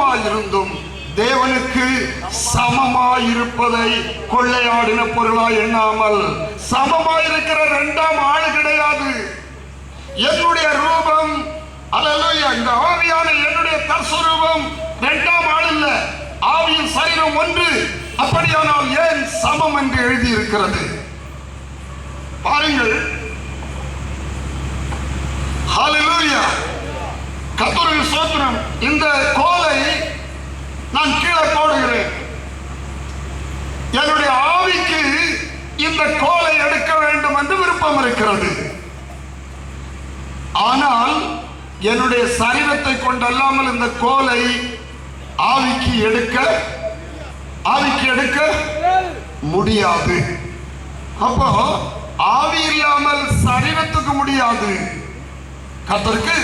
இருந்தும் தேவனுக்கு சமமாயிருப்பதை கொள்ளையாடின பொருளா எண்ணாமல் சமமாயிருக்கிற இரண்டாம் ஆள் கிடையாது. என்னுடைய ரூபம் அல்லேலூயா இந்த ஆவியான என்னுடைய தற்சுரூபம் இரண்டாம் ஆள் இல்ல. ஆவியின் சரீரம் ஒன்று. அப்படியானால் ஏன் சமம் என்று எழுதி இருக்கிறது பாருங்கள். ஹalleluya. கர்த்தருடைய சோத்திரம் இந்த கோலை நான் கீழே போடுகிறேன். என்னுடைய ஆவிக்கு இந்த கோலை எடுக்க வேண்டும் என்று விருப்பம் இருக்கிறது. ஆனால் என்னுடைய சரீரத்தை கொண்டல்லாமல் இந்த கோலை ஆவிக்கு எடுக்க ஆவிக்கு எடுக்க முடியாது. அப்போ ஆவி இல்லாமல் சரீரத்துக்கு முடியாது. கத்தருக்கு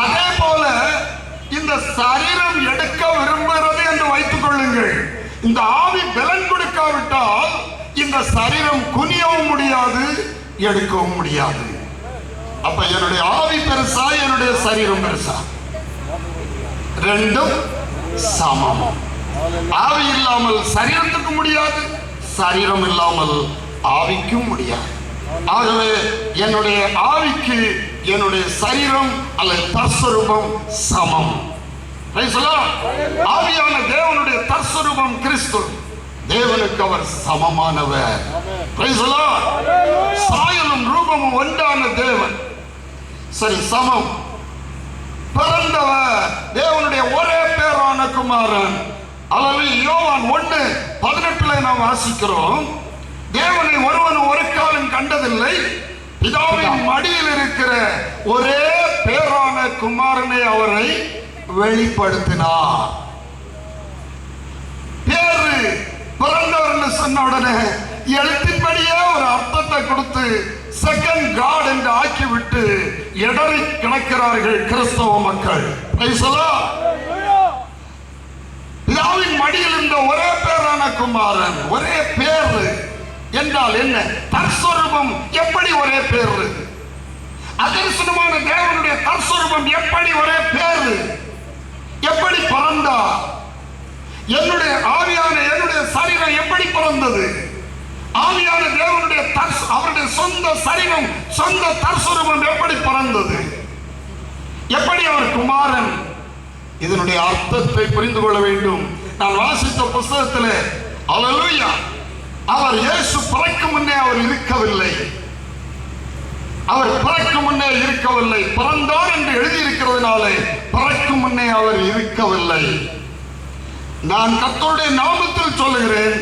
அதே போல இந்த சரீரம் எடுக்க விரும்புகிறது என்று வைத்துக் கொள்ளுங்கள். இந்த ஆவி பலன் கொடுக்காவிட்டால் இந்த சரீரம் குனியவும் முடியாது எடுக்கவும் முடியாது. அப்ப என்னுடைய ஆவி பெருசா என்னுடைய சரீரம் பெருசா? ரெண்டும் சமம். ஆவி இல்லாமல் சரீரத்துக்கு முடியாது சரீரம் இல்லாமல் ஆவிக்கும் முடியாது. ஆகவே என்னுடைய ஆவிக்கு என்னுடைய சரீரம் அல்லது தற்ஸ்வரூபம் சமம். ஆவியான தேவனுடைய தற்ஸ்வரூபம் கிறிஸ்து. தேவனுக்கு அவர் சமமானவர். சாயலும் ரூபமும் ஒன்றான தேவன். சரி சமம். பிறந்தவர் தேவனுடைய ஒரே பேரான குமாரன். அளவில் யோவான் ஒன்று பதினெட்டுல நாம் வாசிக்கிறோம் தேவனை ஒருவன் ஒரு காலம் கண்டதில்லை பிதாவின் மடியில் இருக்கிற ஒரே பேரான குமாரனை அவரை வெளிப்படுத்தினார். பேரு பிறந்தவர்னு சொன்ன உடனே எழுத்தின்படியே ஒரு அர்த்தத்தை கொடுத்து செகண்ட் காட் என்று ஆக்கிவிட்டு இடறி கிடக்கிறார்கள் கிறிஸ்தவ மக்கள். பிதாவின் மடியில் இருந்த ஒரே பேரான குமாரன் ஒரே பேர். என்றால் என்ன? தற்ஸ்வரூபம் எப்படி ஒரே பேர்? அதர்சனமான தேவனுடைய தற்ஸ்வரூபம் எப்படி ஒரே பேர்? எப்படி பறந்தா? என்னுடைய ஆவியான என்னுடைய சரீரம் எப்படி பிறந்தது? ஆவியான தேவனுடைய தர்ஸ் அவருடைய சொந்த சரீரம் சொந்த தற்சுரூபம் எப்படி பிறந்தது? எப்படி அவர் குமாரன்? இதனுடைய அர்த்தத்தை புரிந்து கொள்ள வேண்டும். நான் வாசித்த புஸ்தகத்தில் அல்லேலூயா அவர் இயேசு பிறக்கும் முன்னே அவர் இருக்கவில்லை. அவர் பிறக்கும் முன்னே இருக்கவில்லை. பிறந்தார் என்று எழுதியிருக்கிறதுனாலே பிறக்கும் முன்னே அவர் இருக்கவில்லை. நான் கத்தோடைய நாமத்தில் சொல்லுகிறேன்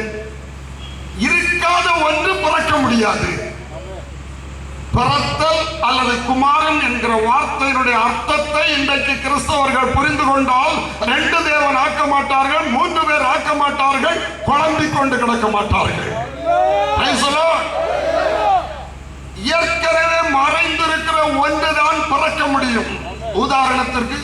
இருக்காத ஒன்று பிறக்க முடியாது. பிறத்தல் அல்லது குமாரன் என்கிற வார்த்தையினுடைய அர்த்தத்தை இன்றைக்கு கிறிஸ்தவர்கள் புரிந்து கொண்டால் ரெண்டு தேவன் ஆக்க மாட்டார்கள் மூன்று பேர் ஆக்க மாட்டார்கள் குழம்பிக் கொண்டு கிடக்க மாட்டார்கள். ஏற்கனவே மறைந்திருக்கிற ஒன்றுதான் பிறக்க முடியும். உதாரணத்திற்கு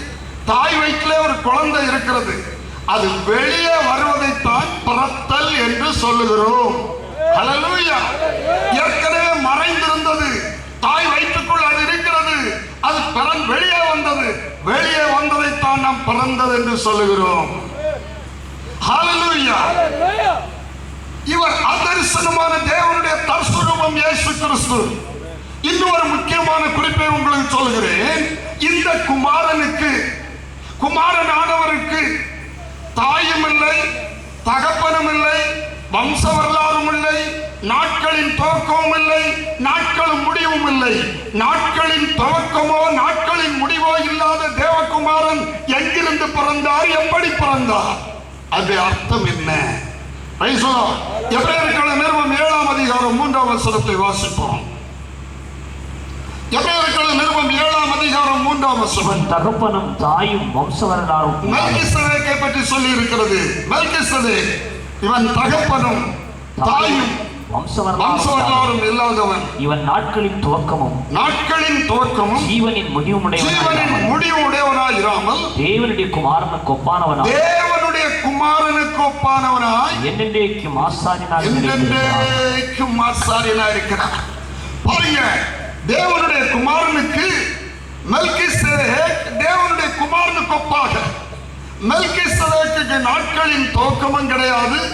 தாய் வயிற்றிலே ஒரு குழந்தை இருக்கிறது. அது வெளியே வருவதைத்தான் பிறத்தல் என்று சொல்லுகிறோம். ஏற்கனவே மறைந்திருந்தது. தாய் வயிற்றுக்குள் அது இருக்கிறது. அது பிறன் வெளியே வந்தது. வெளியே வந்ததைத்தான் நாம் பிறந்தது என்று சொல்லுகிறோம். ஹalleluya. இவர் அதரிசனமான தேவனுடைய தற்சுரூபம் இயேசு கிறிஸ்து இன்னொரு ஒரு முக்கியமான குறிப்பை உங்களுக்கு சொல்கிறேன். இந்த குமாரனுக்கு குமாரன் ஆனவருக்கு தாயும் இல்லை தகப்பனும் இல்லை வம்ச வரலாறும் இல்லை நாட்களின் துவக்கமும் இல்லை நாட்களும் முடிவும் இல்லை. நாட்களின் துவக்கமோ நாட்களின் முடிவோ இல்லாத தேவகுமாரன் எங்கிருந்து பிறந்தார் எப்படி பிறந்தார்? அது அர்த்தம் என்ன? Lord. எபிரேயர்களை நிறுவனம் ஏழாம் அதிகாரம் மூன்றாம் வசனத்தை வாசிப்போம் எபிரேயர்களை நிறுவனம் ஏழாம் அதிகாரம் மூன்றாம் வசனம் தகப்பனும் தாயும் வம்ச வரலாறும் இல்லாதவன். மெல்கிசதேக்கை பற்றி சொல்லி இருக்கிறது மெல்கிசதே இவன் தகப்பனும் தாயும் வம்ச வம்ச வரலாறும் வரலாறும் இல்லாதவன் இவன் நாட்களின் துவக்கமும் நாட்களின் துவக்கமும் ஜீவனின் முடிவும் ஜீவனின் முடிவு உடையவனாய் இராமல் தேவனுடைய குமாரனுக்கு ஒப்பானவனாய் தேவனுடைய குமாரனுக்கு ஒப்பானவனாய் என்னென்றைக்கும் ஆசாரியனாக. என்றென்றைக்கும் ஆசாரியனா இருக்கிறார். பாருங்க தேவனுடைய குமாரனுக்கு மெல்கிசேதேக் தேவனுடைய குமாரனுக்கு ஒப்பாக. மெல்கிசதேக்கு நாட்களின் துவக்கமும் கிடையாது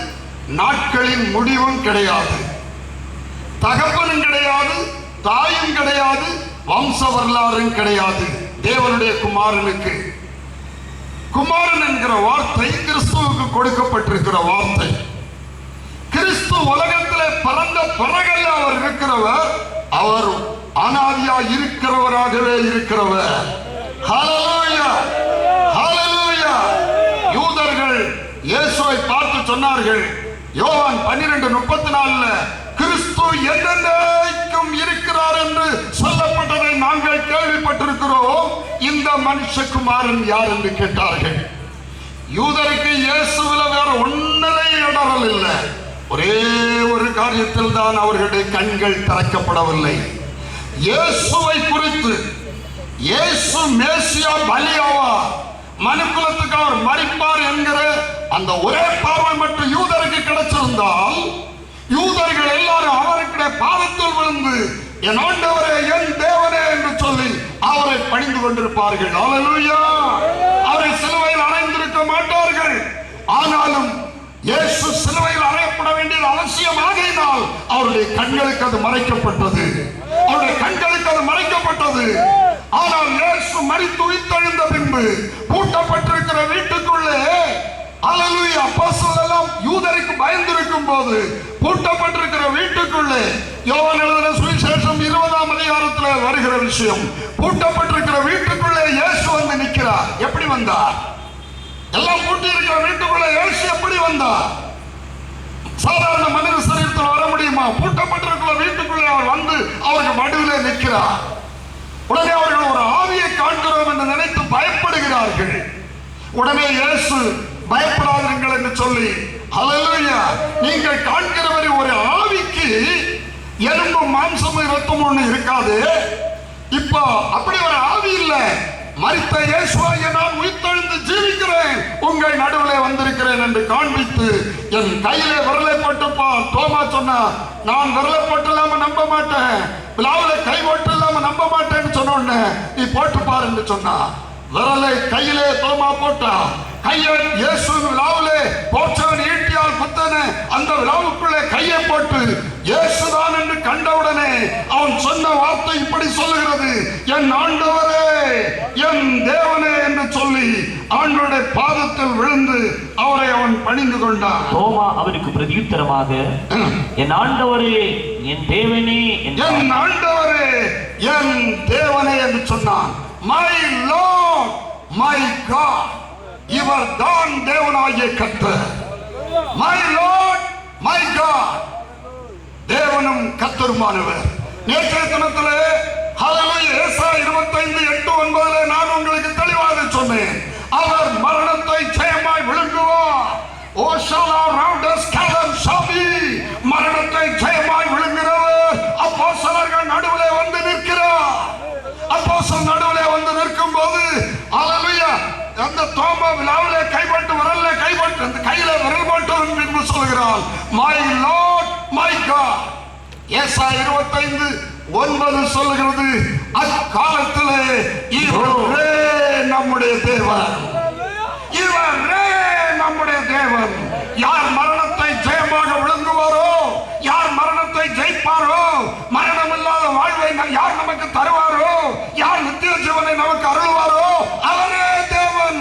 நாட்களின் முடிவும் கிடையாது. தகப்பனும் கிடையாது தாயும் கிடையாது வம்ச வரலாறும் கிடையாது. தேவனுடைய குமாரனுக்கு குமாரன் என்கிற வார்த்தை கிறிஸ்துவுக்கு கொடுக்கப்பட்டிருக்கிற வார்த்தை. கிறிஸ்து உலகத்திலே பறந்த பிறகல்ல அவர் இருக்கிறவர் அவர் அனாதியா இருக்கிறவராகவே இருக்கிறவர். யூதர்கள் இயேசுவை பார்த்து சொன்னார்கள். யோவான் 12 முப்பத்தி நாலுல கிறிஸ்து என்றென்றைக்கும் இருக்கிறார் என்று சொல்லப்பட்டதை நாங்கள் கேள்விப்பட்டிருக்கிறோம். இந்த மனுஷகுமாரன் யார் என்று கேட்டார்கள். யூதருக்கு இயேசுவில வேற ஒன்னிலே இடரல் இல்லை. ஒரே ஒரு காரியத்தில் தான் அவர்களுடைய கண்கள் திறக்கப்படவில்லை. இயேசுவை குறித்து இயேசு மேசியா பலியாவா? மனுக்குலத்துக்கு அவர் மறிப்பார் என்கிற அந்த ஒரே பார்வை மட்டும் யூதருக்கு கிடைச்சிருந்தால் யூதர்கள் எல்லாரும் அவருக்கிட பாதத்தில் விழுந்து என் ஆண்டவரே என் தேவனே என்று சொல்லி அவரை பணிந்து கொண்டிருப்பார்கள். அல்லேலூயா அவரை சிலுவையில் அணைந்திருக்க மாட்டார்கள். ஆனாலும் இயேசு சிலுவையில் அறையப்பட வேண்டியது அவசியமாகினால் அவருடைய கண்களுக்கு அது மறைக்கப்பட்டது. அவருடைய கண்களுக்கு அது மறைக்கப்பட்டது. ஆனால் இயேசு மறித்து உயிர்த்தெழுந்த பின்பு பூட்டப்பட்டிருக்கிற வீட்டுக்குள்ளே அல்லேலூயா அப்போஸ்தலர் எல்லாம் யூதருக்கு இருக்கும் போது பூட்டப்பட்டிருக்கிற வீட்டுக்குள்ளே யோவான் எழுதின சுவிசேஷம் இருபதாம் அதிகாரத்தில் வருகிற விஷயம். பூட்டப்பட்டிருக்கிற வீட்டுக்குள்ளே இயேசு வந்து நிற்கிறார். எப்படி வந்தார்? எல்லாம் பூட்டி இருக்கிற வீட்டுக்குள்ள இயேசு எப்படி வந்தார்? சாதாரண மனித சரீரத்தில் வர முடியுமா? பூட்டப்பட்டிருக்கிற வீட்டுக்குள்ளே அவர் வந்து அவருக்கு மடுவில் நிற்கிறார். உடனே அவர்கள் ஒரு ஆவியை காண்கிறோம் என்று நினைத்து பயப்படுகிறார்கள். உடனே இயேசு பயப்படாதீர்கள் என்று சொல்லி ஹalleluya நீங்கள் காண்கிறவரை ஒரு ஆவிக்கு எலும்பு மாம்சமும் இரத்தம் ஒண்ணு இருக்காது. இப்போ அப்படி ஒரு ஆவி இல்லை. மறித்த இயேசுவாகிய நான் உயிர்த்தெழுந்து ஜீவிக்கிறேன். உங்கள் நடுவிலே வந்திருக்கிறேன் என்று காண்பித்து என் கையிலே விரலை போட்டுப்பா தோமா சொன்னா நான் விரலை போட்டு இல்லாம நம்ப மாட்டேன். விழாவில் கை போட்டு இல்லாம நம்ப மாட்டேன்னு சொன்ன உடனே நீ போட்டு என்று சொன்னா விரலை கையிலே தோமா போட்டா கையை இயேசு விழாவிலே போற்றவன் ஈட்டியால் குத்தன அந்த விழாவுக்குள்ளே கையை போட்டு இயேசுதான் என்று கண்டவுடனே அவன் சொன்ன வார்த்தை இப்படி சொல்லுகிறது. என் ஆண்டவரே என் தேவனே என்று சொல்லி ஆண்டவருடைய பாதத்தில் விழுந்து அவரை அவன் பணிந்து கொண்டான். தோமா அவருக்கு பிரதியுத்தரமாக என் ஆண்டவரே என் தேவனே. என் ஆண்டவரே என் தேவனே என்று சொன்னான். மை லார்ட் மை காட் இவர் தான் தேவனாகிய கத்தர் மை லார்ட் மை காட் தேவனும் கத்தருமானவர் நேற்றைய தினத்தில் இருபத்தைந்து எட்டு ஒன்பதுல நான் உங்களுக்கு தெளிவாக சொன்னேன். அவர் மரணத்தை ஜெயமாய் விழுங்குவார். ஓ ஷாலா ரவுண்டஸ் விழாவிலே கைப்பட்டு விரல்ல கைப்பட்டு அந்த கையில விரல் போட்டவன் பின்பு சொல்கிறான் மை லார்ட் மை காட் ஏசா 25 ஒன்பது சொல்லுகிறது அக்காலத்திலே இவரே நம்முடைய தேவன். இவரே நம்முடைய தேவன். யார் மரணம் ஜெயமாக விழுங்குவாரோ யார் மரணத்தை ஜெயிப்பாரோ மரணம் இல்லாத வாழ்வை ந- யார் நமக்கு தருவாரோ யார் நித்திய ஜீவனை நமக்கு அருள்வாரோ அவரே தேவன்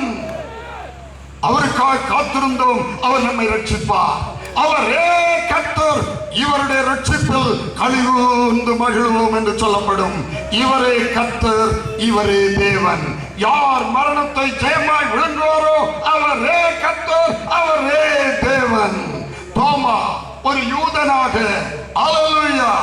அவருக்காக காத்திருந்தோம். அவர் நம்மை ரட்சிப்பார். அவரே கத்தர் இவருடைய ரட்சிப்பில் கழிவுந்து மகிழ்வோம் என்று சொல்லப்படும். இவரே கத்தர் இவரே தேவன். யார் மரணத்தை ஜெயமாய் விழுங்குவாரோ அவரே கத்தர் அவரே தேவன். தோமா ஒரு யூதனாக. அலலுயா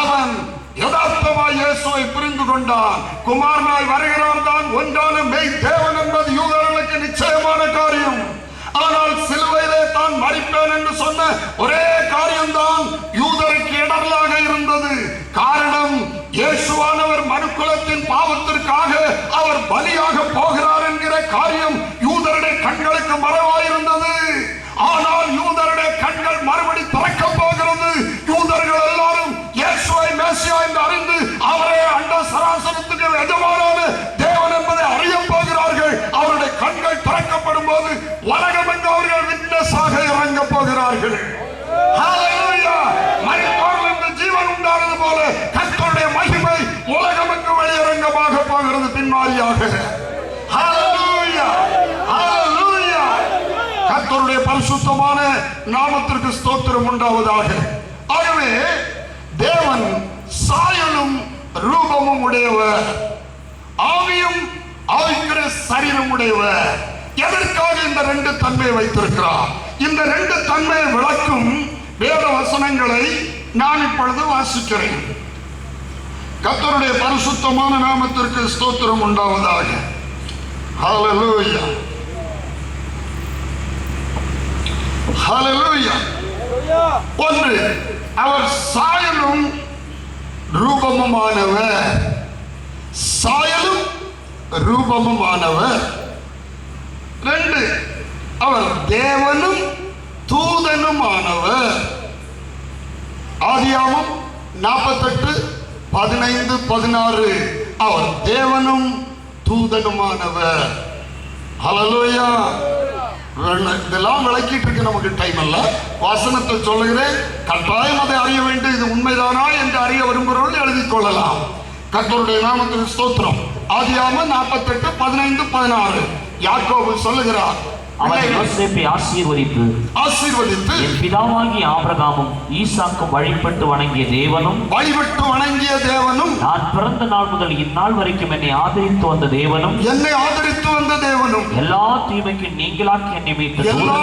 அவன் யதார்த்தமாய் இயேசுவை புரிந்து கொண்டான். குமாரனாய் வருகிறான் தான் ஒன்றான மெய் தேவன் என்பது யூதர்களுக்கு நிச்சயமான காரியம். ஆனால் சிலுவையிலே தான் மறிப்பேன் என்று சொன்ன ஒரே காரியம்தான் யூதருக்கு இடரலாக இருந்தது. காரணம் இயேசுவானவர் மனுக்குலத்தின் பாவத்திற்காக அவர் பலியாக போகிறார் என்கிற காரியம் யூதருடைய கண்களுக்கு மறைவாயிருந்தது. ஆனால் யூதருடைய கண்கள் மறுபடி திறக்க போகிறது. யூதர்கள் எல்லாரும் இயேசுவை மேசியா என்று அறிந்து அவரே அண்ட சராசரத்துக்கு எஜமானான தேவன் என்பதை அறிய போகிறார்கள். அவருடைய கண்கள் திறக்கப்படும் போது உலகம் போகிறார்கள். ஜீவன் உண்டானது போல கர்த்தருடைய மகிமை உலகமெங்கு வெளியரங்கமாக போகிறது பின்மாரியாக கத்தருடைய பரிசுத்தமான நாமத்திற்கு ஸ்தோத்திரம் உண்டாவதாக. ஆகவே தேவன் சாயலும் ரூபமும் உடையவர். ஆவியும் ஆவிக்கிற சரீரம் உடையவர். எதற்காக இந்த ரெண்டு தன்மையை வைத்திருக்கிறார்? இந்த ரெண்டு தன்மையை விளக்கும் வேத வசனங்களை நான் இப்பொழுது வாசிக்கிறேன். கத்தருடைய பரிசுத்தமான நாமத்திற்கு ஸ்தோத்திரம் உண்டாவதாக. ஒன்று அவர் சாயலும் ரூபமுமானவர். சாயலும் ரூபமுமானவர். ரெண்டு அவர் தேவனும் தூதனுமானவர். ஆதியாமம் நாற்பத்தெட்டு பதினைந்து பதினாறு. அவர் தேவனும் தூதனுமானவர். அலலோயா இதெல்லாம் விளக்கிட்டு இருக்கு நமக்கு டைம் அல்ல. வாசனத்தை சொல்லுகிறேன் கட்டாயம் அதை அறிய வேண்டும். இது உண்மைதானா என்று அறிய விரும்புகிறவர்கள் எழுதிக் கொள்ளலாம். கத்தருடைய நாமத்தில் ஸ்தோத்திரம். ஆதியாம நாற்பத்தெட்டு பதினைந்து பதினாறு. யாக்கோபு சொல்லுகிறார் அவர் யோசேப்பை ஆசீர்வதித்து ஆசீர்வதித்து என் பிதாவாகிய ஆபிரகாமும் ஈசாக்கும் வழிபட்டு வணங்கிய தேவனும் வழிபட்டு வணங்கிய தேவனும் நான் பிறந்த நாள் முதல் இந்நாள் வரைக்கும் என்னை ஆதரித்து வந்த தேவனும் என்னை ஆதரித்து வந்த தேவனும் எல்லா தீமைக்கும் நீங்களாக்கி என்னை மீட்ட எல்லா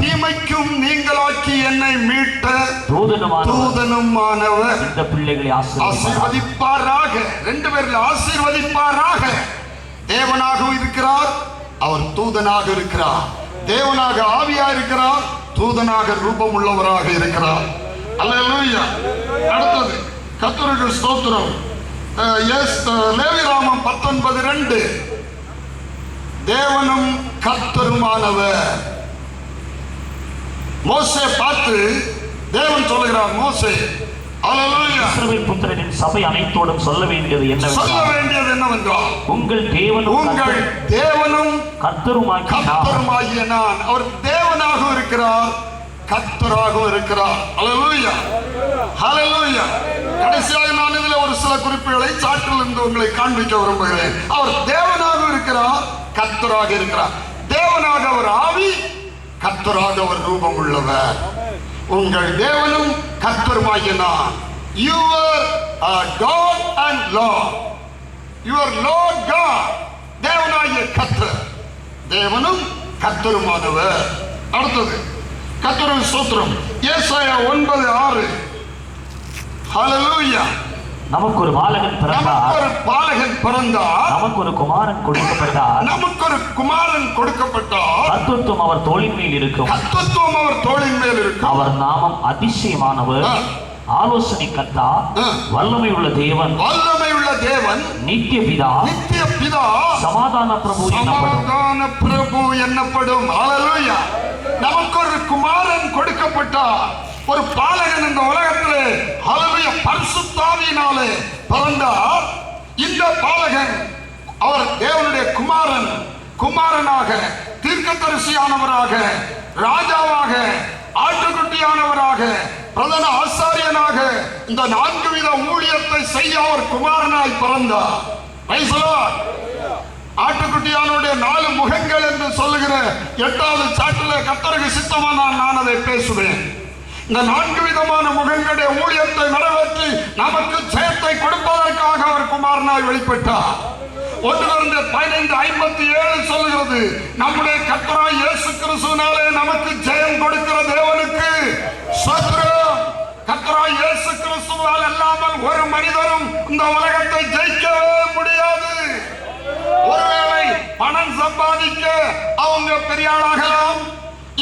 தீமைக்கும் நீங்களாக்கி என்னை மீட்ட தூதனுமானவர். தூதனுமானவர். இந்த பிள்ளைகளை ஆசீர்வதிப்பார் ஆசீர்வதிப்பாராக. ரெண்டு பேர்கள் ஆசீர்வதிப்பாராக. தேவனாக இருக்கிறார். அவர் தூதனாக இருக்கிறார். தேவனாக ஆவியா இருக்கிறார். தூதனாக ரூபம் உள்ளவராக இருக்கிறார். அல்லேலூயா. அடுத்தது கத்தருக்கு ஸ்தோத்திரம். எஸ் லேவிராமம் பத்தொன்பது ரெண்டு. தேவனும் கத்தருமானவர் மோசே பார்த்து தேவன் சொல்லுகிறார் மோசே இஸ்ரவேல் புத்திரரின் சபை அனைத்தோடும் சொல்ல வேண்டியது சொல்ல என்னவென்றால் உங்கள் தேவனும் உங்கள் தேவனும் கர்த்தருமாக்கி நான். அவர் தேவனாக இருக்கிறார் கர்த்தராகவும் இருக்கிறார். ஹalleluya. ஹalleluya. கடைசியாக நான் இதில் ஒரு சில குறிப்புகளை சாற்றில் இருந்து உங்களை காண்பிக்க விரும்புகிறேன். அவர் தேவனாக இருக்கிறார் கர்த்தராக இருக்கிறார். தேவனாக அவர் ஆவி கர்த்தராக அவர் ரூபம் உள்ளவர். உங்கள் தேவனும் கர்த்தருமாகிய நான் your God and Lord your Lord God தேவனாகிய கர்த்தர். தேவனும் கர்த்தருமானவர். அடுத்தது கர்த்தரின் சூத்திரம். ஏசாயா ஒன்பது ஆறு. ஹலலூயா நமக்கு ஒரு பாலகன் பிறந்தார். ஒரு பாலகன் பிறந்தார். நமக்கு ஒரு குமாரன் கொடுக்கப்பட்டார். நமக்கு ஒரு குமாரன் கொடுக்கப்பட்டார். கர்த்தத்துவம் அவர் தோளின் மேல் இருக்கும். கர்த்தத்துவம் அவர் தோளின் மேல் இருக்கும். அவர் நாமம் அதிசயமானவர். ஆலோசனை கர்த்தா ஆ. வல்லமை உள்ள தேவன். வல்லமை உள்ள தேவன். நித்திய பிதா. நித்திய பிதா. சமாதான பிரபு சமாதான பிரபு என்னப்படும். நமக்கு ஒரு குமாரன் கொடுக்கப்பட்டார். ஒரு பாலகன் இந்த உலகத்தில் அவருடைய பரிசுத்தாவியினாலே பிறந்தார். இந்த பாலகன் அவர் தேவனுடைய குமாரன் குமாரனாக தீர்க்கதரிசியானவராக ராஜாவாக ஆட்டுக்குட்டியானவராக பிரதான ஆசாரியனாக இந்த நான்கு வித ஊழியத்தை செய்ய அவர் குமாரனாய் பிறந்தார். Praise ஆட்டுக்குட்டியானுடைய நாலு முகங்கள் என்று சொல்லுகிற எட்டாவது சாட்டில் கத்தருக்கு சித்தமானால் நான் அதை பேசுவேன். இந்த நான்கு விதமான முகங்களுடைய ஊழியத்தை நிறைவேற்றி நமக்கு ஜெயத்தை கொடுப்பதற்காக அவர் குமாரனாய் வெளிப்பட்டார். ஒன்றிலிருந்து பதினைந்து ஐம்பத்தி ஏழு சொல்லுகிறது நம்முடைய கத்தராய் இயேசு கிறிஸ்துனாலே நமக்கு ஜெயம் கொடுக்கிற தேவனுக்கு சத்ரம் கத்தராய் இயேசு கிறிஸ்துவால் அல்லாமல் ஒரு மனிதரும் இந்த உலகத்தை ஜெயிக்கவே முடியாது. ஒருவேளை பணம் சம்பாதிக்க அவங்க பெரிய ஆளாகலாம்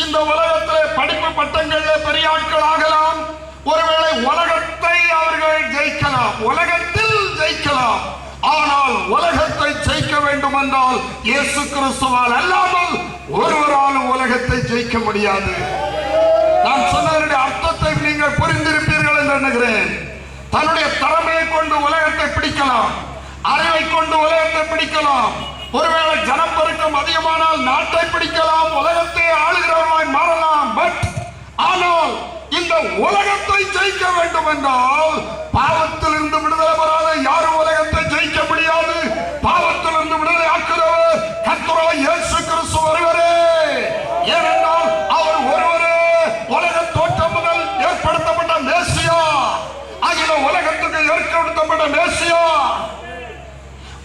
இந்த உலகத்திலே படிப்பு பட்டங்கள்ல பெரிய ஆட்கள் ஆகலாம். ஒருவேளை உலகத்தை அவர்கள் ஜெயிக்கலாம். உலகத்தில் ஜெயிக்கலாம். ஆனால் உலகத்தை ஜெயிக்க வேண்டும் என்றால் இயேசு கிறிஸ்துவால் அல்லாமல் ஒருவராலும் உலகத்தை ஜெயிக்க முடியாது. நான் சொன்னதனுடைய அர்த்தத்தை நீங்கள் புரிந்திருப்பீர்கள் என்று எண்ணுகிறேன். தன்னுடைய திறமையை கொண்டு உலகத்தை பிடிக்கலாம். அறிவை கொண்டு உலகத்தை பிடிக்கலாம். ஒருவேளை ஜனப்பெருக்கம் அதிகமானால் நாட்டை பிடிக்கலாம் உலகத்தை ஆளுகிறவர்களாய் மாறலாம். பட் ஆனால் இந்த உலகத்தை ஜெயிக்க வேண்டும் என்றால் பாவத்திலிருந்து விடுதலை பெறாத யாரும் உலகத்தை ஜெயிக்க முடியாது. பாவத்திலிருந்து விடுதலை ஆக்குறவர் கர்த்தராய் இயேசு கிறிஸ்து வருவரே ஏனென்றால் அவர் ஒருவரே. உலக தோற்றம் முதல் ஏற்படுத்தப்பட்ட மேசியா. ஆகிய உலகத்துக்கு ஏற்படுத்தப்பட்ட மேசியா.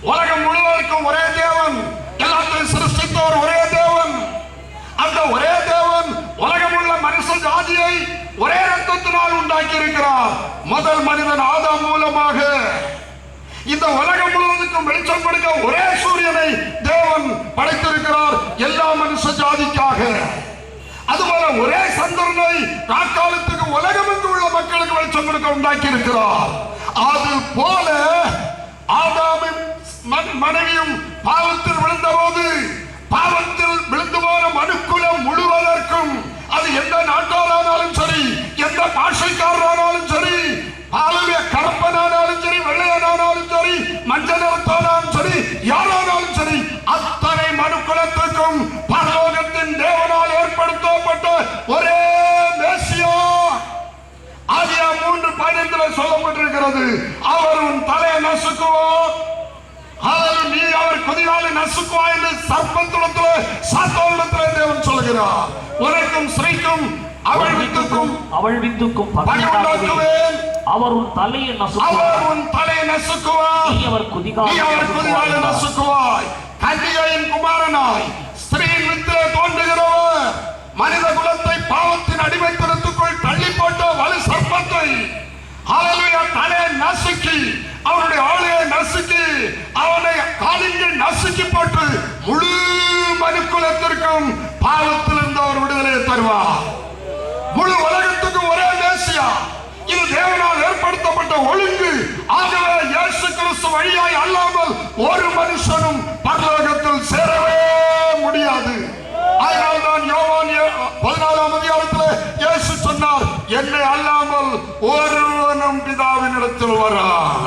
உலகம் முழுவதற்கும் ஒரே தேவன். எல்லாத்தையும் சிருஷ்டித்தவர் ஒரே தேவன். அந்த ஒரே தேவன் உலகம் உள்ள மனுஷ ஜாதியை ஒரே ரத்தத்தினால் உண்டாக்கி இருக்கிறார் முதல் மனிதன் ஆதாம் மூலமாக. இந்த உலகம் முழுவதுக்கும் வெளிச்சம் கொடுக்க ஒரே சூரியனை தேவன் படைத்திருக்கிறார் எல்லா மனுஷ ஜாதிக்காக. அதுபோல ஒரே சந்திரனை உலகம் என்று உள்ள மக்களுக்கு வெளிச்சம் கொடுக்க உண்டாக்கி இருக்கிறார் அது போல ஆதாமின் மனைவியும் பாவத்தில் விழுந்தபோது பாவத்தில் விழுந்து போன மனுக்குலம் முழுவதற்கும் அது எந்த நாட்டாரானாலும் சரி எந்த பாஷைக்காரரானாலும் சரி பாலுவிய கருப்பனானாலும் சரி வெள்ளையனானாலும் சரி மஞ்சள் நிறத்தானாலும் சரி யாரானாலும் சரி அத்தனை மனுக்குலத்துக்கும் பரலோகத்தின் தேவனால் ஏற்படுத்தப்பட்ட ஒரே மேசியா. ஆதியா மூன்று பதினைந்துல சொல்லப்பட்டிருக்கிறது அவர் உன் தலையை நசுக்குவோம். நீ அவர் குதிகாலை நசுக்குவா என்று சர்ப்பத்துடத்துல சாத்தோடத்துல தேவன் சொல்கிறார். உனக்கும் ஸ்ரீக்கும் அவள் வித்துக்கும் அவள் வித்துக்கும் பகை பகையுண்டாக்குவேன் அவர் உன் தலையை அவர் நசுக்குவார் உன் தலையை நசுக்குவார். நீ அவர் நீ குதிகாலை அவர் குதிகாலை. நசுக்குவாய். கன்னிகையின் குமாரனாய் ஸ்திரீயின் வித்திலே தோன்றுகிறவர். மனித குலத்தை பாவத்தின் அடிமைத்தனத்துக்குள் தலையை நசுக்கி அவனுடைய ஆளையை நசுக்கி அவனை காலிங்கை நசுக்கி போட்டு முழு மனுக்குலத்திற்கும் பாவத்திலிருந்து அவர் விடுதலை தருவார். முழு உலகத்துக்கும் ஒரே தேசியா இது தேவனால் ஏற்படுத்தப்பட்ட ஒழுங்கு. ஆகவே இயேசு கிறிஸ்து வழியாய் அல்லாமல் ஒரு மனுஷனும் பரலோகத்தில் சேரவே முடியாது. அதனால்தான் யோவான் பதினாறு என்னை அல்லாமல் ஒருவனும் பிதாவினிடத்தில் வரான்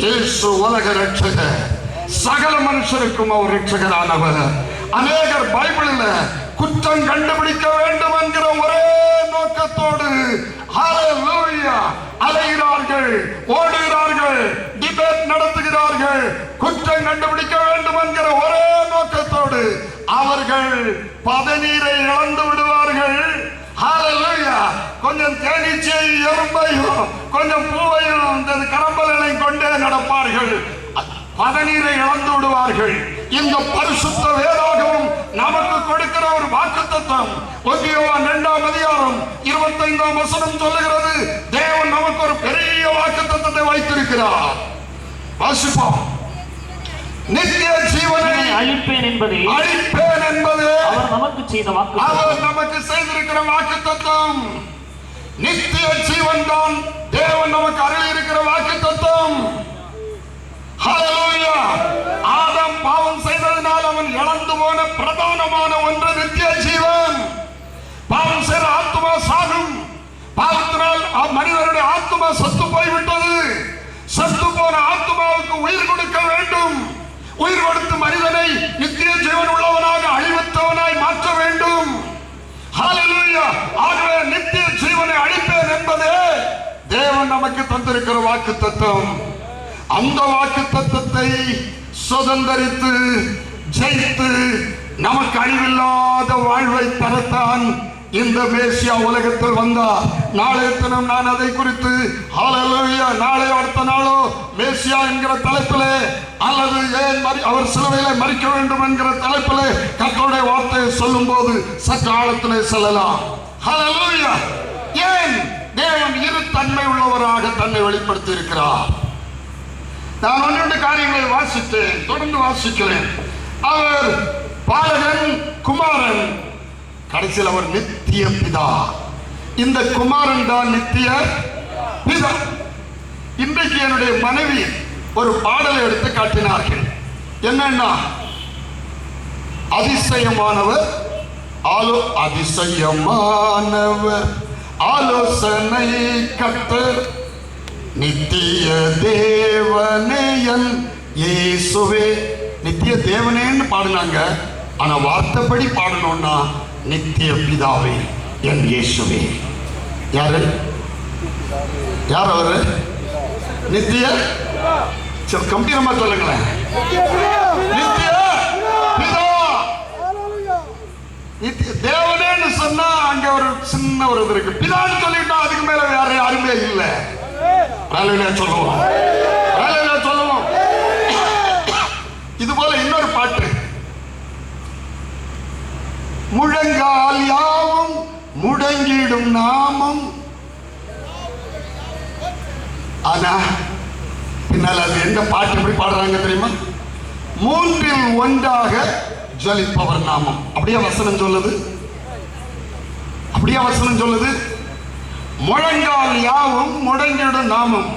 இயேசு உலக ரட்சகர் சகல மனுஷருக்கும் அவர் ரட்சகரானவர் அநேகர் பைபிளில் குற்றம் கண்டுபிடிக்க வேண்டும் என்கிற ஒரே நோக்கத்தோடு அலைகிறார்கள் ஓடுகிறார்கள் டிபேட் நடத்துகிறார்கள் குற்றம் கண்டுபிடிக்க வேண்டும் என்கிற ஒரே நோக்கத்தோடு அவர்கள் பதநீரை இழந்து விடுவார்கள். கொஞ்சம் தேனீச்சை எறும்பையும் கொஞ்சம் பூவையும் இந்த கரம்பலையும் கொண்டே நடப்பார்கள். பதநீரை இழந்து விடுவார்கள். இந்த பரிசுத்த வேதாகவும் நமக்கு கொடுக்கிற ஒரு வாக்கு தத்துவம் ஒன்றியவான் இரண்டாம் அதிகாரம் இருபத்தைந்தாம் வசனம் சொல்லுகிறது. தேவன் நமக்கு ஒரு பெரிய வாக்கு தத்துவத்தை வைத்திருக்கிறார். வாசிப்போம். நித்திய ஜீவனை அழிப்பேன் என்பதே அழிப்பேன் என்பது அவர் நமக்கு செய்த வாக்கு அவர் நமக்கு செய்திருக்கிற வாக்கு தத்துவம். நித்திய ஜீவன் தான் தேவன் நமக்கு அருள் இருக்கிற வாக்கு தத்துவம். ஆதாம் பாவம் செய்ததினால் அவன் இழந்து போன பிரதானமான ஒன்று நித்திய ஜீவன். பாவம் செய்த ஆத்மா சாகும். பாவத்தினால் மனிதனுடைய ஆத்மா சத்து போய்விட்டது. சத்து போன ஆத்மாவுக்கு உயிர் கொடுக்க வேண்டும். உயிர் கொடுத்து மனிதனை நித்திய ஜீவன் உள்ளவனாக அழிவித்தவனாய் மாற்ற வேண்டும். ஆகவே நித்திய ஜீவனை அழிப்பேன் என்பதே தேவன் நமக்கு தந்திருக்கிற வாக்கு தத்துவம் அந்த வாக்கு தத்துவத்தை சுதந்தரித்து ஜெயித்து நமக்கு அழிவில்லாத வாழ்வை தரத்தான் இந்த மேசியா உலகத்தில் வந்தா நாளைய தினம் நான் அதை குறித்து ஹalleluya நாளை அடுத்த நாளோ மேசியா என்கிற தலைப்பிலே அல்லது ஏன் அவர் சிலவையில மறிக்க வேண்டும் என்கிற தலைப்பிலே கத்தோடைய வார்த்தையை சொல்லும் போது சற்று ஆழத்திலே செல்லலாம். ஏன் தேவன் இரு தன்மை உள்ளவராக தன்னை வெளிப்படுத்தி இருக்கிறார் நான் ஒன்று காரியங்களை வாசித்தேன் தொடர்ந்து வாசிக்கிறேன். அவர் பாலகன் குமாரன் கடைசியில் அவர் நித்திய பிதா. இந்த குமாரன் தான் நித்திய பிதா. இன்றைக்கு என்னுடைய மனைவி ஒரு பாடலை எடுத்து காட்டினார்கள். என்னன்னா அதிசயமானவர் ஆலோ அதிசயமானவர் ஆலோசனை கத்தர் நித்திய தேவனேயன் இயேசுவே. நித்திய தேவனேன்னு பாடினாங்க. ஆனா வார்த்தைப்படி பாடணும்னா நித்திய பிதாவே என் இயேசுவே. யாரு? யார் அவரு? நித்திய? சரி கம்பீரமா சொல்லுங்களேன். தேவனேன்னு சொன்னா அங்க ஒரு சின்ன ஒரு இது இருக்கு. பிதான்னு சொல்லிட்டா அதுக்கு மேல வேற யாருமே இல்லை. சொல்லுவோம். சொல்லுவோம். இது போல இன்னொரு பாட்டு முழங்கால் யாவும் முடங்கிடும் நாமம். ஆனா பின்னால் அது எந்த பாட்டு எப்படி பாடுறாங்க தெரியுமா? மூன்றில் ஒன்றாக ஜலிப்பவர் நாமம். அப்படியே வசனம் சொல்லுது. அப்படியே வசனம் சொல்லுது. முழங்கால் யாவும் முடங்கிடும் நாமம்.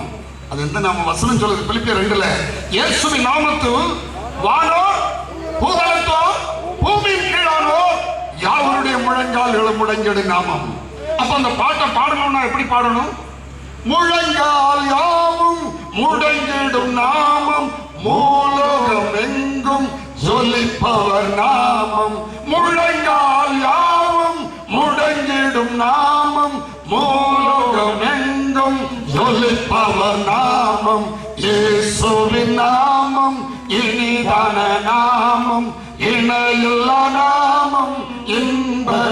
அது எந்த நாம வசனம் சொல்லுது. பிலிப்பிய ரெண்டுல இயேசுவி நாமத்து வானோ பூதலத்தோ பூமியின் கீழானோ யாவருடைய முழங்கால்களும் முடங்கிடும் நாமம். அப்ப அந்த பாட்டை பாடணும்னா எப்படி பாடணும்? முழங்கால் யாவும் முடங்கிடும் நாமம். மூலகம் எங்கும் சொல்லிப்பவர் நாமம். முழங்கால் யாவும் முடங்கிடும் நாமம். மூலகம் எங்கும் சொல்லிப்பவர் நாமம். இயேசுவின் நாமம். இனிதான நாமம். இணையுள்ள நாமம்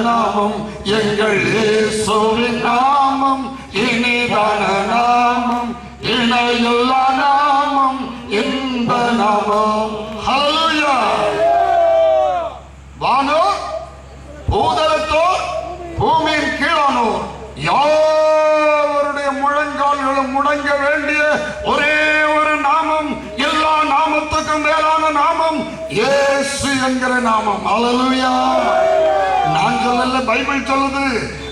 நாமம் எங்கள் இயேசுவின் நாமம் இனிதான நாமம் இணையுள்ள நாமம் இந்த நாமம். ஹalleluya வானோ பூதலத்தோ பூமியின் கீழானோர் யாருடைய முழங்கால்களும் முடங்க வேண்டிய ஒரே ஒரு நாமம் எல்லா நாமத்துக்கும் மேலான நாமம் இயேசு என்கிற நாமம். அழலுயா நான் சொல்லல பைபிள் சொல்லுது.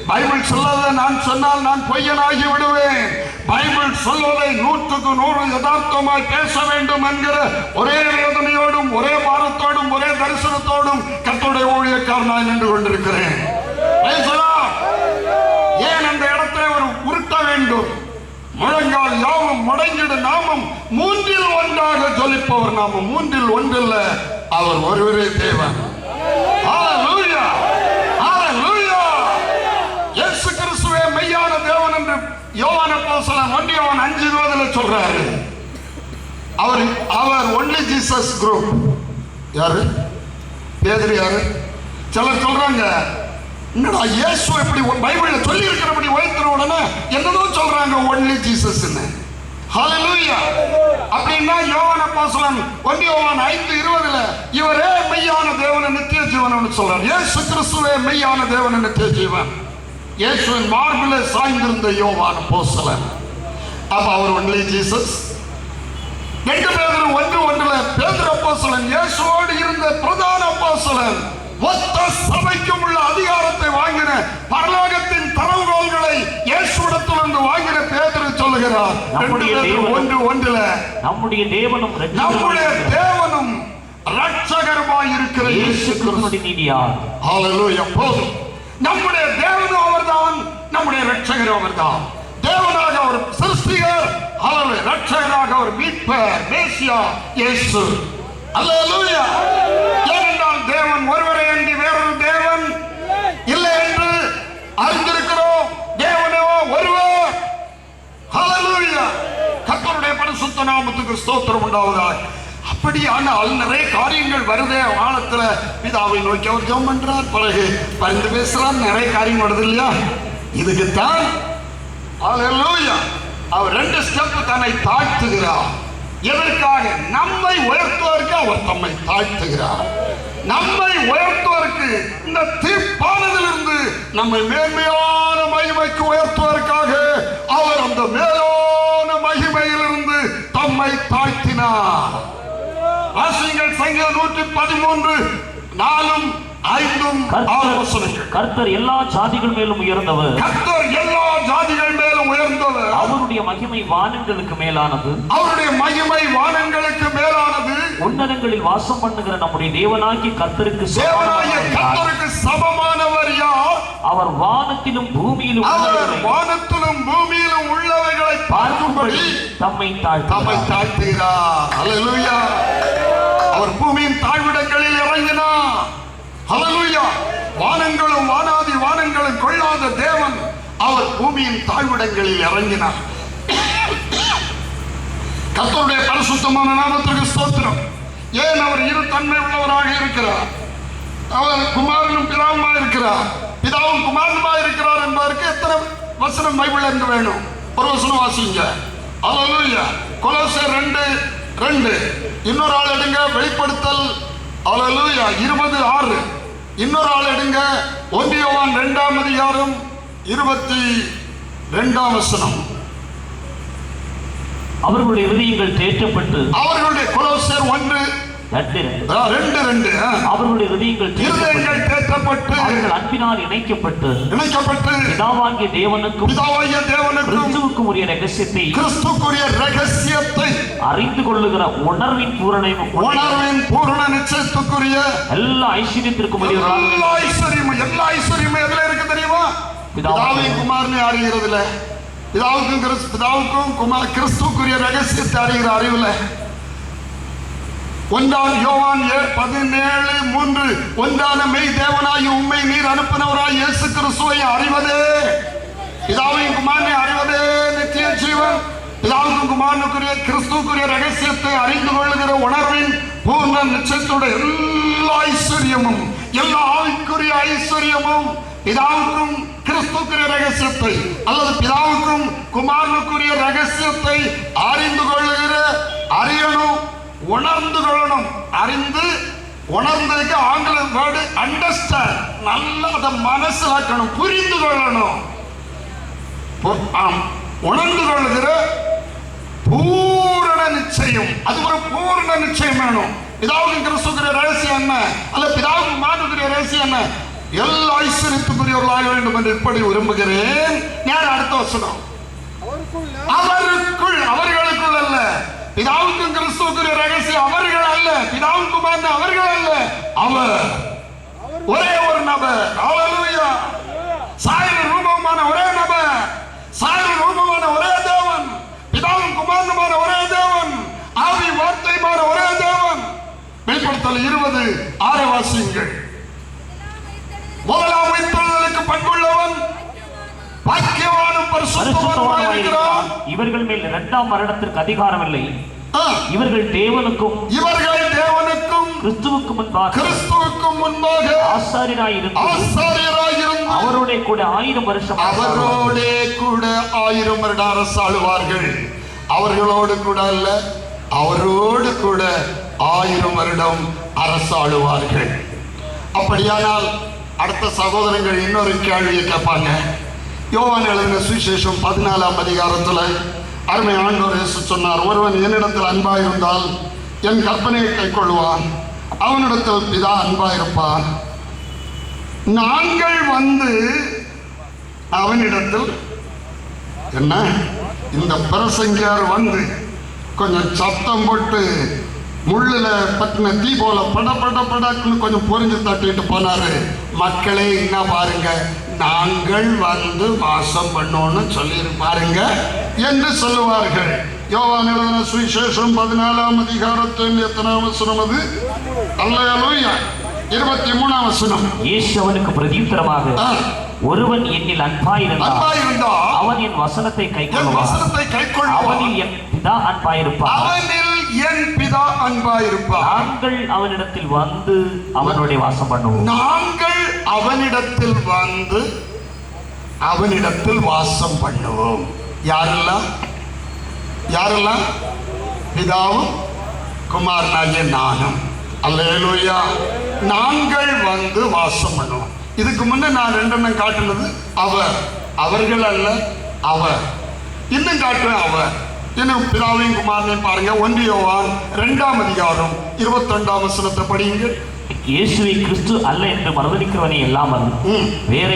பைபிள் சொல்லாத நான் சொன்னால் நான் பொய்யனாகி விடுவேன். பைபிள் சொல்வதை நூற்றுக்கு நூறு யதார்த்தமாய் பேச வேண்டும் என்கிற ஒரே வேதனையோடும் ஒரே பாரத்தோடும் ஒரே தரிசனத்தோடும் கர்த்தருடைய ஊழியக்காரனாய் நின்று கொண்டிருக்கிறேன். ஏன் அந்த இடத்தை ஒரு உருட்ட வேண்டும்? முழங்கால் யாவும் முடங்கிடு நாமம் மூன்றில் ஒன்றாக ஜொலிப்பவர் நாமம். மூன்றில் ஒன்றில் அவர் ஒருவரே தேவன். தேவன் என்று யோவான அப்போஸ்தலன் ஒன்று யோவான் அஞ்சு இருபதுல சொல்றாரு. அவர் அவர் ஒன்லி ஜீசஸ் குரூப் யாரு? பேதர் யாரு? சிலர் சொல்றாங்க என்னடா இயேசு இப்படி பைபிள்ல சொல்லி இருக்கிறபடி உயர்த்துற உடனே என்னதோ சொல்றாங்க ஒன்லி ஜீசஸ்ன்னு ஹalleluya அப்படின்னா யோவான பாசலம் ஒன்று யோவான் ஐந்து இருபதுல இவரே மெய்யான தேவன நித்திய ஜீவன் சொல்றார். ஏசு கிறிஸ்துவே மெய்யான தேவன நித்திய ஜீவன். இயேசுவின் மார்பிலே சாய்ந்திருந்த யோவான் அப்போஸ்தலன் அப்ப அவர் ஒன்லி ஜீசஸ். ரெண்டு பேரும் ஒன்று ஒன்றுல பேதர் அப்போஸ்தலன் இயேசுவோடு இருந்த பிரதான அப்போஸ்தலன். மொத்த சபைக்கும் உள்ள அதிகாரத்தை வாங்கின பரலோகத்தின் தரவுகோல்களை இயேசுவிடத்திலிருந்து வாங்கின பேதர் சொல்லுகிறார். நம்முடைய ஒன்று ஒன்றுல. நம்முடைய தேவனும் நம்முடைய தேவனும் ரட்சகருமாய் இருக்கிற இயேசு கிறிஸ்து. நீதியார் ஹalleluya போதும். நம்முடைய தேவனும் அவர்தான் நம்முடைய ரட்சகர் அவர்தான். தேவனாக அவர் சிருஷ்டிகர் அவர் ரட்சகராக அவர் மீட்பர் மேசியா இயேசு. ஹalleluya ஏனென்றால் தேவன் ஒருவரே அன்றி வேறொரு தேவன் இல்லை என்று அறிந்திருக்கிறோம். தேவனோ ஒருவர். ஹalleluya. கர்த்தருடைய பரிசுத்த நாமத்துக்கு ஸ்தோத்திரம் உண்டாவதாக. அப்படியானால் நிறைய காரியங்கள் வருதே வானத்துல. பிதாவை நோக்கி அவர் ஜெபம் பண்றார். பிறகு பரிந்து பேசுறார் நிறைய காரியம் வருது இல்லையா? இதுக்குத்தான் அவர் ரெண்டு ஸ்டெப் தன்னை தாழ்த்துகிறார். எதற்காக? நம்மை உயர்த்துவதற்கு அவர் தம்மை தாழ்த்துகிறார். நம்மை உயர்த்துவதற்கு இந்த தீர்ப்பானதிலிருந்து நம்மை மேன்மையான மகிமைக்கு உயர்த்துவதற்காக அவர் அந்த மேலான மகிமையிலிருந்து தம்மை தாழ்த்தினார். சங்கீதம் நூற்றி பதிமூன்று நாலும் ஐந்தும் கர்த்தர் எல்லா ஜாதிகள் மேலும் உயர்ந்தவர். கர்த்தர் எல்லா ஜாதிகள் மேலும் உயர்ந்தவர். அவருடைய மகிமை வானங்களுக்கு மேலானது. அவருடைய மகிமை வானங்களுக்கு மேலானது. உன்னதங்களில் வாசம் பண்ணுகிற நம்முடைய தேவனாகிய கர்த்தருக்கு? கர்த்தருக்கு சமமானவர் யார்? அவர் வானத்திலும் பூமியிலும் அவர் உள்ளவர்களை வானத்திலும் பூமியிலும் உள்ளவைகளை பார்க்கும்படி தம்மை தம்மை தாழ்த்தார் தாழ்த்துகிறார். அல்லேலூயா அவர் பூமியின் தாழ்விடங்களில் இறங்கினார் ஹalleluya வானங்களும் வானாதி வானங்களும் கொள்ளாத தேவன் அவர் பூமியின் தாழ்விடங்களில் இறங்கினார். கத்தருடைய பரிசுத்தமான நாமத்திற்கு ஸ்தோத்திரம். ஏன் அவர் இரு தன்மை உள்ளவராக இருக்கிறார்? அவர் குமாரனும் பிதாவுமா இருக்கிறார். பிதாவும் குமாரனுமா இருக்கிறார் என்பதற்கு எத்தனை வசனம் பைபிள் என்று வேணும்? ஒரு வசனம் வாசிங்க. அல்லேலூயா கொலோச ரெண்டு ரெண்டு. இன்னொரு ஆள் எடுங்க வெளிப்படுத்தல். அல்லேலூயா இருபது ஆறு. இன்னொரு ஆள் எடுங்க. ஒன்றியவான் இரண்டாம் அதிகாரம் இருபத்தி ரெண்டாம் வசனம். அவர்களுடைய இருதயங்கள் தேற்றப்பட்டு அவர்களுடைய கொலோசர் ஒன்று. ரெண்டு ரெண்டு. அவர்களுடைய இருதயங்கள் இருதயங்கள் தேற்றப்பட்டு அவர்கள் அன்பினால் இணைக்கப்பட்டு இணைக்கப்பட்டு பிதாவாகிய தேவனுக்கும் பிதாவாகிய தேவனுக்கும் கிறிஸ்துவுக்கும் உரிய ரகசியத்தை கிறிஸ்துக்குரிய ரகசியத்தை அறிந்து கொள்ளுகிற உணர்வின் பூரணையும் உணர்வின் பூரண நிச்சயத்துக்குரிய எல்லா ஐஸ்வர்யத்திற்கும் எல்லா ஐஸ்வர்யமும் எல்லா ஐஸ்வர்யமும் எதுல இருக்கு தெரியுமா? பிதாவையும் குமாரனை அறிகிறதுல பிதாவுக்கும் கிறிஸ்து பிதாவுக்கும் குமார் கிறிஸ்துக்குரிய ரகசியத்தை அறிகிற அறிவுல ஒன்றாம் யோவான் ஏ பதினேழு மூன்று. ஒன்றான மெய் தேவனாய் உண்மை நீர் அனுப்பினவராய் இயேசு கிறிஸ்துவை அறிவதே. பிதாவையும் குமாரனை அறிவதே நித்திய ஜீவன். பிதாவுக்கும் குமாரனுக்குரிய கிறிஸ்துக்குரிய ரகசியத்தை அறிந்து கொள்ளுகிற உணர்வின் பூர்ண நிச்சயத்தோட எல்லா ஐஸ்வர்யமும் எல்லா ஆவிக்குரிய ஐஸ்வர்யமும் பிதாவுக்கும் கிறிஸ்துக்குரிய ரகசியத்தை அல்லது பிதாவுக்கும் குமாரனுக்குரிய ரகசியத்தை அறிந்து கொள்ளுகிற அறியணும் உணர்ந்து கொள்ளணும். அறிந்து உணர்ந்ததுக்கு ஆங்கில வேர்டு அண்டர்ஸ்டாண்ட் நல்லா அதை மனசிலாக்கணும் புரிந்து கொள்ளணும். ஆம், உணர்ந்து கொள்ளுகிற பூரண நிச்சயம். அது ஒரு பூரண நிச்சயம் வேணும். பிதாவுக்கு கிறிஸ்துக்குரிய ரகசியம் என்ன? அல்ல பிதாவுக்கு மாற்றுக்குரிய ரகசியம் என்ன? எல்லா ஐஸ்வர்யத்துக்குரியவர்களாக வேண்டும் என்று இப்படி விரும்புகிறேன். யார் அடுத்த வசனம்? அவருக்குள் அவர்களுக்குள் அல்ல. பிதாவுக்கும் கிறிஸ்துவுக்குரிய ரகசியம் அவர்கள் அல்ல. பிதாவும் குமார் அவர்கள் அல்ல. அவர் ஒரே ஒரு நபர். ஹalleluya. சாயல் ரூபமான ஒரே நபர். சாயல் ரூபமான ஒரே தேவன். பிதாவும் குமாரனுமான ஒரே தேவன். ஆவி வார்த்தைமான ஒரே தேவன். வெளிப்படுத்தல் இருபது. ஆறு முதலாம் உயிர்த்தெழுதலுக்கு பண்புள்ளவன் பாக்கியவானும் பரிசுத்தவானாயிருக்கிறான். இவர்கள் மேல் இரண்டாம் மரணத்திற்கு அதிகாரம் இல்லை இவர்கள் தேவனுக்கும் இவர்கள் தேவனுக்கும் கிறிஸ்துவுக்கு முன்பாக கிறிஸ்துவுக்கும் முன்பாக ஆசாரியராயிருந்து அவருடைய கூட ஆயிரம் வருஷம். அவரோடே கூட ஆயிரம் வருட அரசாளுவார்கள் அவர்களோடு கூட அல்ல அவரோடு கூட ஆயிரம் வருடம் அரசாளுவார்கள் அப்படியானால் அடுத்த சகோதரங்கள் இன்னொரு கேள்வியை கேட்பாங்க. யோவான் எழுதின சுவிசேஷம் பதினாலாம் அதிகாரத்தில் அருமை ஆண்டோர் இயேசு சொன்னார் ஒருவன் என்னிடத்தில் அன்பாக இருந்தால் என் கற்பனையை கைக்கொள்வான் அவனிடத்தில் பிதா அன்பாயிருப்பான் நாங்கள் வந்து அவனிடத்தில் என்ன? இந்த பிரசங்கியார் வந்து கொஞ்சம் சத்தம் போட்டு முள்ளுல பட்டின தீ போல பட பட படக்குன்னு கொஞ்சம் பொறிஞ்சு தட்டிட்டு போனாரு. மக்களே என்ன பாருங்க நாங்கள் வந்து வாசம் பண்ணோம்னு சொல்லி பாருங்க என்று சொல்லுவார்கள். யோவான் எழுதின சுவிசேஷம் பதினாலாம் அதிகாரத்தில் எத்தனாம் வசனம் அது? அல்லையா இருபத்தி மூணாம் வசனம். இயேசு அவனுக்கு பிரதியுத்தரமாக ஒருவன் என்னில் அன்பாயிருந்தால் அன்பாயிருந்தா அவன் என் வசனத்தை வசனத்தை கைக்கொள்வான் அவனில் என் பிதா அன்பாயிருப்பான் என் பிதா அன்பாயிருப்பார். நாங்கள் அவனிடத்தில் வந்து அவனுடைய வாசம் பண்ணுவோம். நாங்கள் அவனிடத்தில் வந்து அவனிடத்தில் வாசம் பண்ணுவோம். யாரெல்லாம்? யாரெல்லாம்? பிதாவும் குமாரனாகிய நானும். அல்லேலூயா. நாங்கள் வந்து வாசம் பண்ணுவோம். இதுக்கு முன்ன நான் ரெண்டெண்ணம் காட்டுனது அவர். அவர்கள் அல்ல அவர். இன்னும் காட்டுவேன் அவர். இன்னும் பிதாவையும் குமாரனையும் பாருங்க ஒன்றியவான் ரெண்டாம் அதிகாரம் இருபத்தி ரெண்டாம் வசனத்தை படியுங்க இயேசுவை கிறிஸ்து அல்ல என்று மறுதளிக்கிறவனே இல்லாமல் ம். வேற